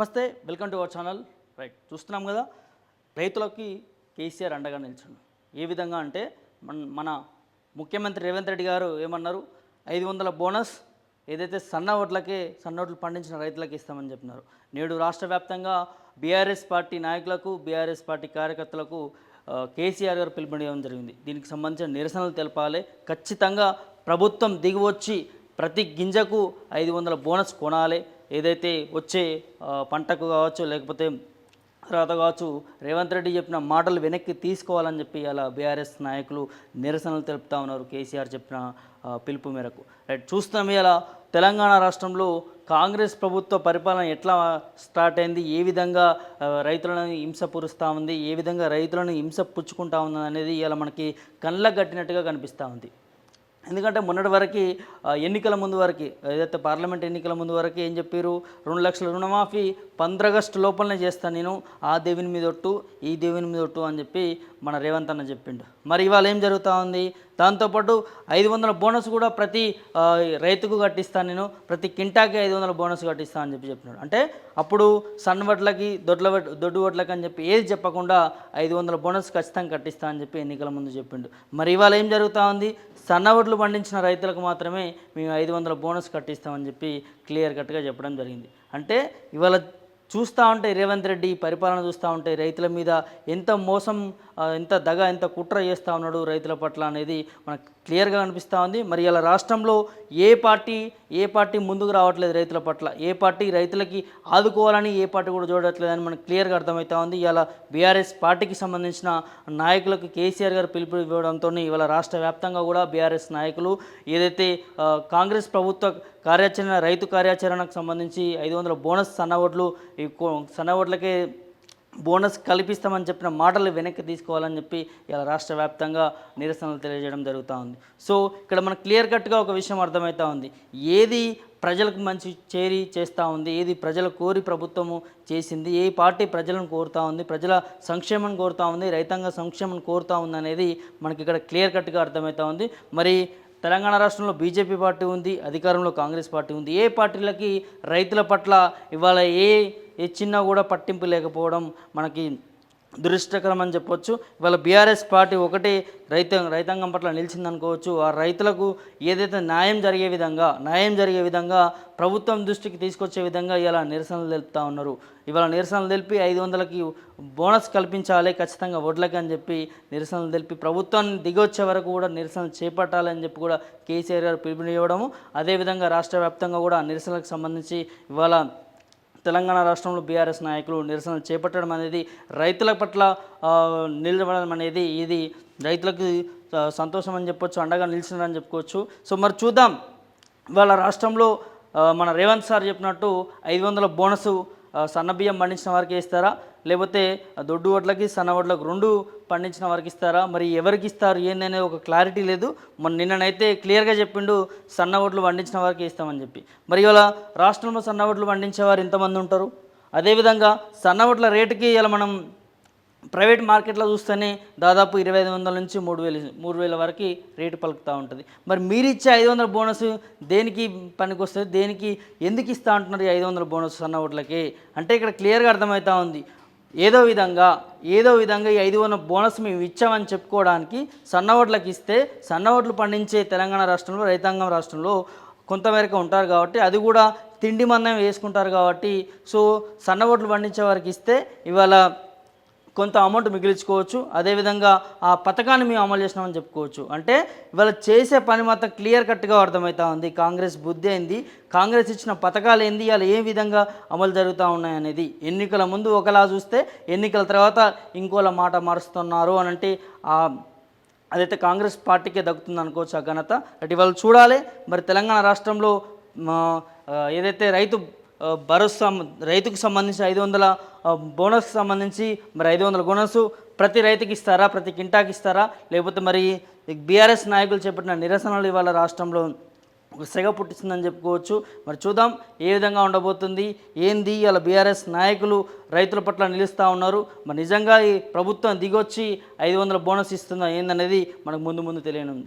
నమస్తే welcome to our channel. Right చూస్తున్నాం కదా రైతులకి కేసీఆర్ అండగా నిల్చుండు ఏ విధంగా అంటే మన మన ముఖ్యమంత్రి రేవంత్ రెడ్డి గారు ఏమన్నారు? ఐదు వందల బోనస్ ఏదైతే సన్న ఓట్లకే సన్న ఓట్లు పండించిన రైతులకు ఇస్తామని చెప్పినారు. నేడు రాష్ట్ర వ్యాప్తంగా బీఆర్ఎస్ పార్టీ నాయకులకు బీఆర్ఎస్ పార్టీ కార్యకర్తలకు కేసీఆర్ గారు పిలుపునివ్వడం జరిగింది. దీనికి సంబంధించిన నిరసనలు తెలపాలి. ఖచ్చితంగా ప్రభుత్వం దిగివచ్చి ప్రతి గింజకు ఐదు వందల బోనస్ కొనాలి. ఏదైతే వచ్చే పంటకు కావచ్చు లేకపోతే తర్వాత కావచ్చు రేవంత్ రెడ్డి చెప్పిన మాటలు వెనక్కి తీసుకోవాలని చెప్పి అలా బీఆర్ఎస్ నాయకులు నిరసనలు తెలుపుతా ఉన్నారు. కేసీఆర్ చెప్పిన పిలుపు మేరకు. రైట్ చూస్తున్నాం ఇలా తెలంగాణ రాష్ట్రంలో కాంగ్రెస్ ప్రభుత్వ పరిపాలన ఎట్లా స్టార్ట్ అయింది? ఏ విధంగా రైతులను హింస పురుస్తూ ఉంది? ఏ విధంగా రైతులను హింస పుచ్చుకుంటా ఉంది అనేది ఇలా మనకి కళ్ళకు కట్టినట్టుగా కనిపిస్తూ ఉంది. ఎందుకంటే మొన్నటి వరకు ఎన్నికల ముందు వరకు ఏదైతే పార్లమెంట్ ఎన్నికల ముందు వరకు ఏం చెప్పారు? రెండు లక్షల రుణమాఫీ పంద్రగస్టు లోపలనే చేస్తాను నేను ఆ దేవుని మీద ఒట్టు ఈ దేవుని మీద ఒట్టు అని చెప్పి మన రేవంత్ అన్న చెప్పిండు. మరి ఇవాళ ఏం జరుగుతూ ఉంది? దాంతోపాటు ఐదు వందల బోనస్ కూడా ప్రతి రైతుకు కట్టిస్తాను నేను ప్రతి కింటాకి ఐదు వందల బోనస్ కట్టిస్తాను అని చెప్పి చెప్పినాడు. అంటే అప్పుడు సన్న వడ్లకి దొడ్ల వడ్- దొడ్డు వడ్లకి అని చెప్పి ఏది చెప్పకుండా ఐదు వందల బోనస్ ఖచ్చితంగా కట్టిస్తా అని చెప్పి ఎన్నికల ముందు చెప్పిండు. మరి ఇవాళ ఏం జరుగుతూ ఉంది? సన్న వడ్లు పండించిన రైతులకు మాత్రమే మేము ఐదు వందల బోనస్ కట్టిస్తామని చెప్పి క్లియర్ కట్గా చెప్పడం జరిగింది. అంటే ఇవాళ చూస్తూ ఉంటే రేవంత్ రెడ్డి పరిపాలన చూస్తూ ఉంటే రైతుల మీద ఎంత మోసం ఎంత దగ ఎంత కుట్ర చేస్తూ ఉన్నాడు రైతుల పట్ల అనేది మనకు క్లియర్గా కనిపిస్తూ ఉంది. మరి ఇలా రాష్ట్రంలో ఏ పార్టీ ఏ పార్టీ ముందుకు రావట్లేదు రైతుల పట్ల? ఏ పార్టీ రైతులకి ఆదుకోవాలని ఏ పార్టీ కూడా చూడట్లేదని మనకు క్లియర్గా అర్థమవుతా ఉంది. ఇలా బీఆర్ఎస్ పార్టీకి సంబంధించిన నాయకులకు కేసీఆర్ గారు పిలుపు ఇవ్వడంతో ఇవాళ రాష్ట్ర వ్యాప్తంగా కూడా బీఆర్ఎస్ నాయకులు ఏదైతే కాంగ్రెస్ ప్రభుత్వ కార్యాచరణ రైతు కార్యాచరణకు సంబంధించి ఐదు వందల బోనస్ సన్న ఓట్లు ఈ సన్న ఓట్లకే బోనస్ కల్పిస్తామని చెప్పిన మాటలు వెనక్కి తీసుకోవాలని చెప్పి ఇలా రాష్ట్ర వ్యాప్తంగా నిరసనలు తెలియజేయడం జరుగుతూ ఉంది. సో ఇక్కడ మనకు క్లియర్ కట్గా ఒక విషయం అర్థమవుతా ఉంది. ఏది ప్రజలకు మంచి చేరి చేస్తూ ఉంది ఏది ప్రజల కోరి ప్రభుత్వము చేసింది ఏ పార్టీ ప్రజలను కోరుతూ ఉంది ప్రజల సంక్షేమం కోరుతూ ఉంది రైతాంగ సంక్షేమం కోరుతూ ఉంది అనేది మనకి ఇక్కడ క్లియర్ కట్గా అర్థమవుతా ఉంది. మరి తెలంగాణ రాష్ట్రంలో బీజేపీ పార్టీ ఉంది అధికారంలో కాంగ్రెస్ పార్టీ ఉంది. ఏ పార్టీలకి రైతుల పట్ల ఇవాళ ఏ ఏ చిన్న కూడా పట్టింపు లేకపోవడం మనకి దురిష్టకరం అని చెప్పొచ్చు. ఇవాళ బీఆర్ఎస్ పార్టీ ఒకటే రైత రైతాంగం పట్ల నిలిచిందనుకోవచ్చు. ఆ రైతులకు ఏదైతే న్యాయం జరిగే విధంగా న్యాయం జరిగే విధంగా ప్రభుత్వం దృష్టికి తీసుకొచ్చే విధంగా ఇలా నిరసనలు తెలుపుతా ఉన్నారు. ఇవాళ నిరసనలు తెలిపి ఐదు వందలకి బోనస్ కల్పించాలి ఖచ్చితంగా వడ్లకి అని చెప్పి నిరసనలు తెలిపి ప్రభుత్వాన్ని దిగొచ్చే వరకు కూడా నిరసనలు చేపట్టాలని చెప్పి కూడా కేసీఆర్ గారు పిలుపునివ్వడము. అదేవిధంగా రాష్ట్ర వ్యాప్తంగా కూడా నిరసనలకు సంబంధించి ఇవాళ తెలంగాణ రాష్ట్రంలో బీఆర్ఎస్ నాయకులు నిరసనలు చేపట్టడం అనేది రైతుల పట్ల నిలబడడం అనేది ఇది రైతులకు సంతోషం అని చెప్పొచ్చు అండగా నిలిచినారని చెప్పుకోవచ్చు. సో మరి చూద్దాం. వాళ్ళ రాష్ట్రంలో మన రేవంత్ సార్ చెప్పినట్టు ఐదు వందల బోనసు సన్నబియ్యం సన్న బియ్యం పండించిన వారికి ఇస్తారా లేకపోతే దొడ్డు వడ్లకి సన్న వడ్లకు రెండు పండించిన వారికి ఇస్తారా? మరి ఎవరికి ఇస్తారు? ఏందనే ఒక క్లారిటీ లేదు. మొన్న నిన్ననైతే క్లియర్గా చెప్పిండు సన్న వడ్లు పండించిన వారికి ఇస్తామని చెప్పి. మరి ఇవాళ రాష్ట్రంలో సన్న వడ్లు పండించేవారు ఎంతమంది ఉంటారు? అదేవిధంగా సన్న వడ్ల రేటుకి ఇలా మనం ప్రైవేట్ మార్కెట్లో చూస్తేనే దాదాపు ఇరవై ఐదు వందల నుంచి మూడు వేలు మూడు వేల వరకు రేటు పలుకుతూ ఉంటుంది. మరి మీరు ఇచ్చే ఐదు వందల బోనస్ దేనికి పనికి వస్తుంది దేనికి ఎందుకు ఇస్తా అంటున్నారు ఈ ఐదు వందల బోనస్ సన్న ఓట్లకి అంటే ఇక్కడ క్లియర్గా అర్థమవుతా ఉంది. ఏదో విధంగా ఏదో విధంగా ఈ ఐదు వందల బోనస్ మేము ఇచ్చామని చెప్పుకోవడానికి సన్నవడ్లకు ఇస్తే సన్న ఓట్లు పండించే తెలంగాణ రాష్ట్రంలో రైతాంగం రాష్ట్రంలో కొంతమేరకు ఉంటారు కాబట్టి అది కూడా తిండి మందం వేసుకుంటారు కాబట్టి సో సన్న ఓట్లు పండించే వారికి ఇస్తే ఇవాళ కొంత అమౌంట్ మిగిలించుకోవచ్చు. అదేవిధంగా ఆ పథకాన్ని మేము అమలు చేసినామని చెప్పుకోవచ్చు. అంటే ఇవాళ చేసే పని మాత్రం క్లియర్ కట్గా అర్థమవుతా ఉంది. కాంగ్రెస్ బుద్ధి అయింది. కాంగ్రెస్ ఇచ్చిన పథకాలు ఏంది? ఇవాళ ఏ విధంగా అమలు జరుగుతూ ఉన్నాయనేది ఎన్నికల ముందు ఒకలా చూస్తే ఎన్నికల తర్వాత ఇంకోలా మాట మారుస్తున్నారు అని అంటే ఆ అదైతే కాంగ్రెస్ పార్టీకే దక్కుతుంది అనుకోవచ్చు ఆ ఘనత. అటు ఇవాళ చూడాలి. మరి తెలంగాణ రాష్ట్రంలో మా, ఏదైతే రైతు భరోసా రైతుకు సంబంధించి ఐదు వందల బోనస్ సంబంధించి మరి ఐదు వందల బోనస్ ప్రతి రైతుకి ఇస్తారా? ప్రతి కింటాకి ఇస్తారా? లేకపోతే మరి బీఆర్ఎస్ నాయకులు చేపట్టిన నిరసనలు ఇవాళ రాష్ట్రంలో ఒక సెగ పుట్టిస్తుందని చెప్పుకోవచ్చు. మరి చూద్దాం ఏ విధంగా ఉండబోతుంది ఏంది ఇలా బీఆర్ఎస్ నాయకులు రైతుల పట్ల నిలుస్తూ ఉన్నారు. మరి నిజంగా ఈ ప్రభుత్వం దిగొచ్చి ఐదు వందల బోనస్ ఇస్తుందా ఏందనేది మనకు ముందు ముందు తెలియనుంది.